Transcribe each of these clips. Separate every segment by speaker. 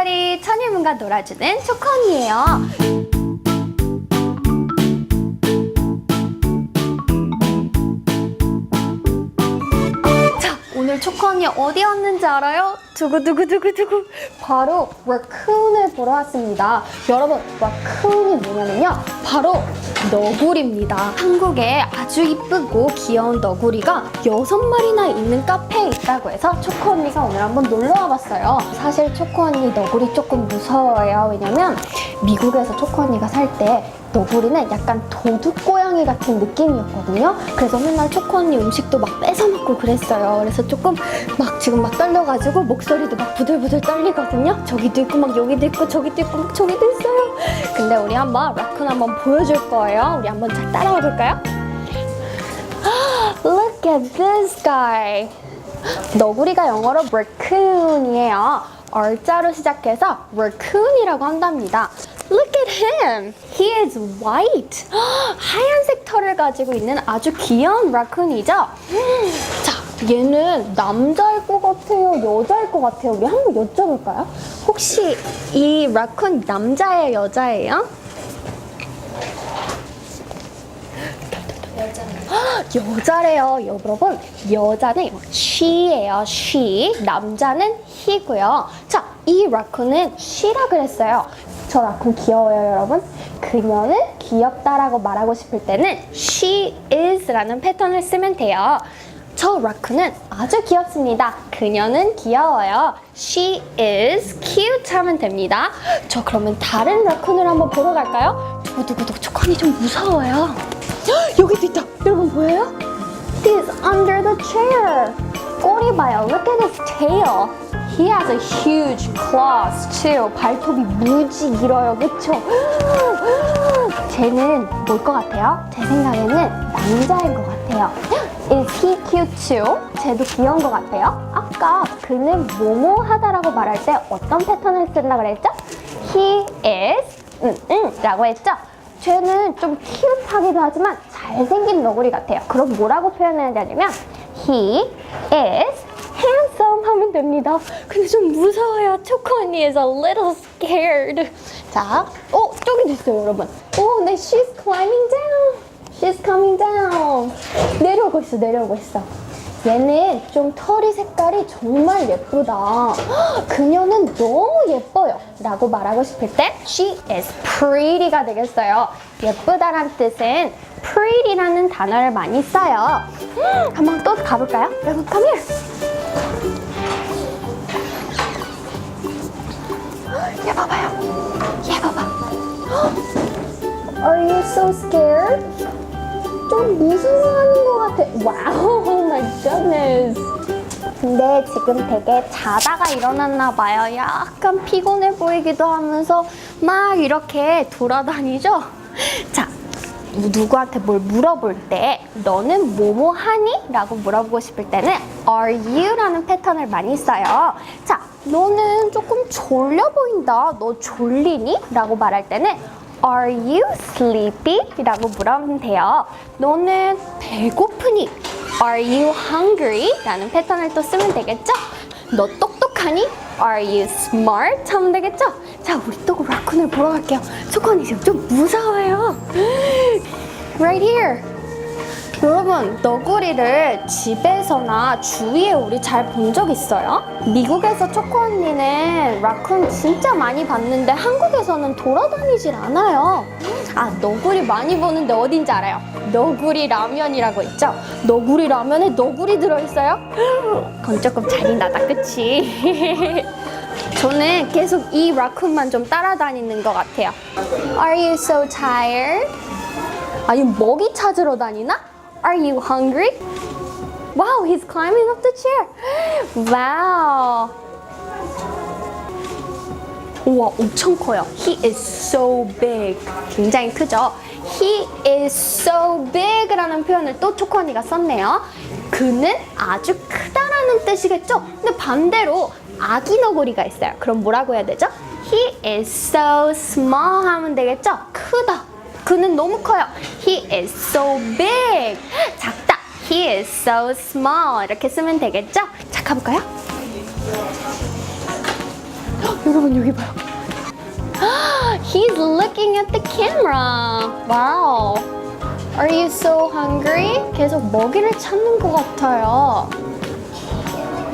Speaker 1: 목소리 천일문과 놀아주는 초코언니예요. 자, 오늘 초코언니 어디 왔는지 알아요? 두구두구두구두구 바로 라쿤을 보러 왔습니다. 여러분, 라쿤이 뭐냐면요. 바로 너구리입니다. 한국에 아주 이쁘고 귀여운 너구리가 여섯 마리나 있는 카페에 있다고 해서 초코 언니가 오늘 한번 놀러 와봤어요. 사실 초코 언니 너구리 조금 무서워요. 왜냐면 미국에서 초코 언니가 살 때 너구리는 약간 도둑 고양이 같은 느낌이었거든요. 그래서 맨날 초코 언니 음식도 막 뺏어 먹고 그랬어요. 그래서 조금 막 지금 막 떨려가지고 목소리 도 막 부들부들 떨리거든요. 저기도 있고 막 여기도 있고 저기도 있고 막 저기도 있어요. 근데 우리 한번 라쿤 한번 보여줄 거예요. 우리 한번 잘 따라와 볼까요? Look at this guy. 너구리가 영어로 raccoon이에요. 얼자로 시작해서 raccoon이라고 한답니다. Look at him. He is white. 하얀색 털을 가지고 있는 아주 귀여운 raccoon이죠. 자, 얘는 남자일 것 같아요, 여자일 것 같아요. 우리 한 번 여쭤볼까요? 혹시 이 raccoon 남자예요, 여자예요? 여자래요, 여러분. 여자는 she예요, she. 남자는 he고요. 자, 이 라쿤은 she라 그랬어요. 저 라쿤 귀여워요, 여러분. 그녀는 귀엽다라고 말하고 싶을 때는 she is라는 패턴을 쓰면 돼요. 저 라쿤은 아주 귀엽습니다. 그녀는 귀여워요. She is cute 하면 됩니다. 저 그러면 다른 라쿤을 한번 보러 갈까요? 두구두구두구 초코니 좀 무서워요. 헉, 여기도 있다. 여러분 보여요? He's under the chair. 꼬리 봐요. Look at his tail. He has a huge claws too. 발톱이 무지 길어요. 그쵸? 쟤는 뭘 것 같아요? 제 생각에는 남자인 것 같아요. Is he cute too? 쟤도 귀여운 것 같아요. 아까 그는 뭐뭐 하다라고 말할 때 어떤 패턴을 쓴다 그랬죠? He is 응, 응, 라고 했죠? 쟤는 좀 큐트하기도 하지만 잘생긴 너구리 같아요. 그럼 뭐라고 표현해야 되냐면 He is handsome 하면 됩니다. 근데 좀 무서워요. 초코 언니 is a little scared. 자, 어, 저기도 있어요, 여러분. 오, 네, she's climbing down. She's coming down. 내려오고 있어, 내려오고 있어. 얘는 좀 털이 색깔이 정말 예쁘다. 헉, 그녀는 너무 예뻐요. 라고 말하고 싶을 때 she is pretty가 되겠어요. 예쁘다란 뜻은 pretty라는 단어를 많이 써요. 음, 한번 또 가볼까요? 여러분, come here. 헉, 얘 봐봐요. 얘 봐봐. 헉, Are you so scared? 좀 무서워하는 것 같아. 와우, my goodness. 근데 지금 되게 자다가 일어났나 봐요. 약간 피곤해 보이기도 하면서 막 이렇게 돌아다니죠? 자, 누구한테 뭘 물어볼 때 너는 뭐뭐 하니? 라고 물어보고 싶을 때는 are you? 라는 패턴을 많이 써요. 자, 너는 조금 졸려 보인다. 너 졸리니? 라고 말할 때는 Are you sleepy? 라고 물으면 돼요. 너는 배고프니? Are you hungry? 라는 패턴을 또 쓰면 되겠죠? 너 똑똑하니? Are you smart? 하면 되겠죠? 자, 우리 또 라쿤을 보러 갈게요. 초코니 지금 좀 무서워요. Right here. 여러분, 너구리를 집에서나 주위에 우리 잘 본 적 있어요? 미국에서 초코 언니는 라쿤 진짜 많이 봤는데 한국에서는 돌아다니질 않아요. 아, 너구리 많이 보는데 어딘지 알아요? 너구리 라면이라고 있죠? 너구리 라면에 너구리 들어있어요? 그건 조금 잔인하다, 그치? 저는 계속 이 라쿤만 좀 따라다니는 것 같아요. Are you so tired? 아니 먹이 찾으러 다니나? Are you hungry? Wow, he's climbing up the chair. Wow. 우와, 엄청 커요. He is so big. 굉장히 크죠? He is so big라는 표현을 또 초코 언니가 썼네요. 그는 아주 크다라는 뜻이겠죠? 근데 반대로 아기 너구리가 있어요. 그럼 뭐라고 해야 되죠? He is so small 하면 되겠죠? 크다. 그는 너무 커요. He is so big. 작다. He is so small. 이렇게 쓰면 되겠죠? 자, 가볼까요? 헉, 여러분 여기 봐요. He's looking at the camera. Wow. Are you so hungry? 계속 먹이를 찾는 것 같아요.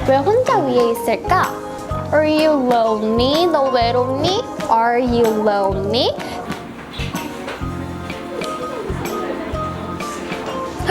Speaker 1: 왜 혼자 위에 있을까? Are you lonely? 너 외롭니? Are you lonely?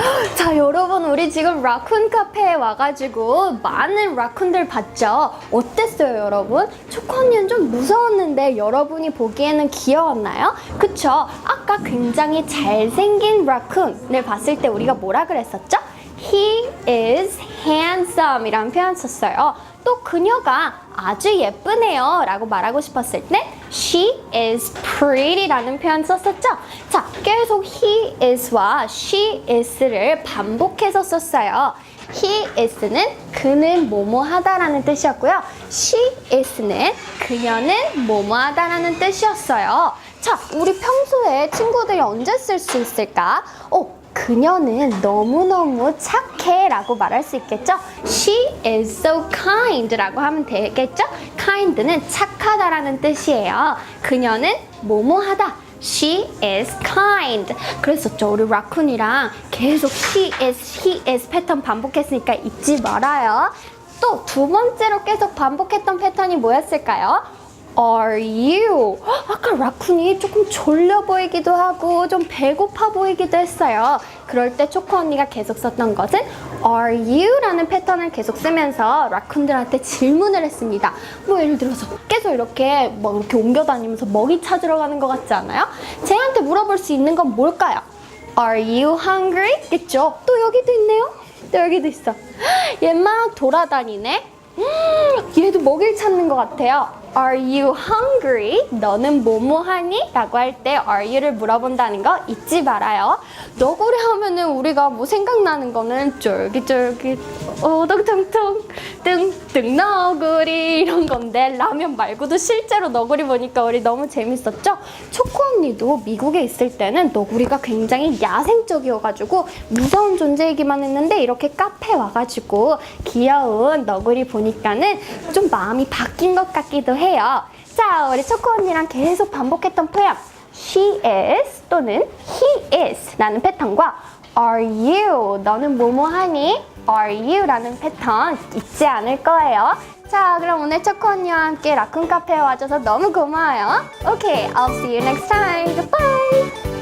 Speaker 1: 자, 여러분, 우리 지금 라쿤 카페에 와가지고 많은 라쿤들 봤죠? 어땠어요, 여러분? 초코 언니는 좀 무서웠는데 여러분이 보기에는 귀여웠나요? 그쵸? 아까 굉장히 잘생긴 라쿤을 봤을 때 우리가 뭐라 그랬었죠? He is handsome 이라는 표현 썼어요. 또 그녀가 아주 예쁘네요 라고 말하고 싶었을 때 She is pretty 라는 표현 썼었죠? 자, 계속 he is와 she is를 반복해서 썼어요. he is는 그는 뭐뭐하다라는 뜻이었고요. she is는 그녀는 뭐뭐하다라는 뜻이었어요. 자, 우리 평소에 친구들이 언제 쓸 수 있을까? 어, 그녀는 너무너무 착해 라고 말할 수 있겠죠? She is so kind 라고 하면 되겠죠? kind는 착하다 라는 뜻이에요. 그녀는 뭐뭐하다. She is kind. 그랬었죠. 우리 라쿤이랑 계속 she is, he is 패턴 반복했으니까 잊지 말아요. 또 두 번째로 계속 반복했던 패턴이 뭐였을까요? Are you? 헉, 아까 라쿤이 조금 졸려 보이기도 하고 좀 배고파 보이기도 했어요. 그럴 때 초코 언니가 계속 썼던 것은 Are you? 라는 패턴을 계속 쓰면서 라쿤들한테 질문을 했습니다. 뭐 예를 들어서 계속 이렇게 막 이렇게 옮겨 다니면서 먹이 찾으러 가는 것 같지 않아요? 쟤한테 물어볼 수 있는 건 뭘까요? Are you hungry? 겠죠? 또 여기도 있네요. 또 여기도 있어. 얘 막 돌아다니네. 음, 얘도 먹이를 찾는 것 같아요. Are you hungry? 너는 뭐뭐 하니? 라고 할 때 are you를 물어본다는 거 잊지 말아요. 너구리 하면은 우리가 뭐 생각나는 거는 쫄깃쫄깃, 오동통통, 뜬뜬 너구리 이런 건데 라면 말고도 실제로 너구리 보니까 우리 너무 재밌었죠? 초코 언니도 미국에 있을 때는 너구리가 굉장히 야생적이어가지고 무서운 존재이기만 했는데 이렇게 카페 와가지고 귀여운 너구리 보니까는 좀 마음이 바뀐 것 같기도 해요. 자, 우리 초코 언니랑 계속 반복했던 표현. She is 또는 he is 라는 패턴과 Are you? 너는 뭐뭐 하니? Are you? 라는 패턴 잊지 않을 거예요. 자, 그럼 오늘 초코 언니와 함께 라쿤 카페에 와줘서 너무 고마워요. Okay, I'll see you next time. Goodbye!